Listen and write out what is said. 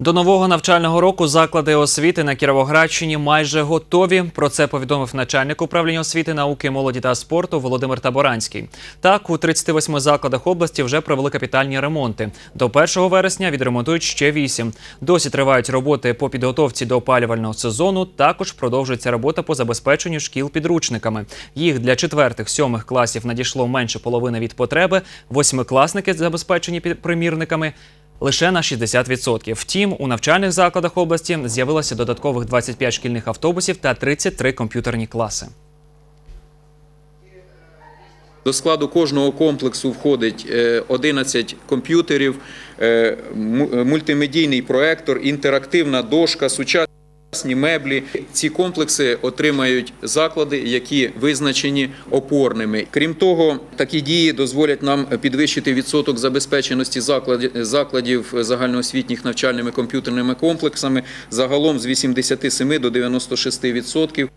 До нового навчального року заклади освіти на Кіровоградщині майже готові. Про це повідомив начальник управління освіти, науки, молоді та спорту Володимир Таборанський. Так, у 38 закладах області вже провели капітальні ремонти. До 1 вересня відремонтують ще 8. Досі тривають роботи по підготовці до опалювального сезону. Також продовжується робота по забезпеченню шкіл підручниками. Їх для четвертих-сьомих класів надійшло менше половини від потреби. Восьмикласники забезпечені примірниками лише на 60%. Втім, у навчальних закладах області з'явилося додаткових 25 шкільних автобусів та 33 комп'ютерні класи. До складу кожного комплексу входить е, 11 комп'ютерів, е, му- е, мультимедійний проектор, інтерактивна дошка, сучасні меблі. Ці комплекси отримають заклади, які визначені опорними. Крім того, такі дії дозволять нам підвищити відсоток забезпеченості закладів, закладів загальноосвітніх навчальними комп'ютерними комплексами загалом з 87 до 96 відсотків.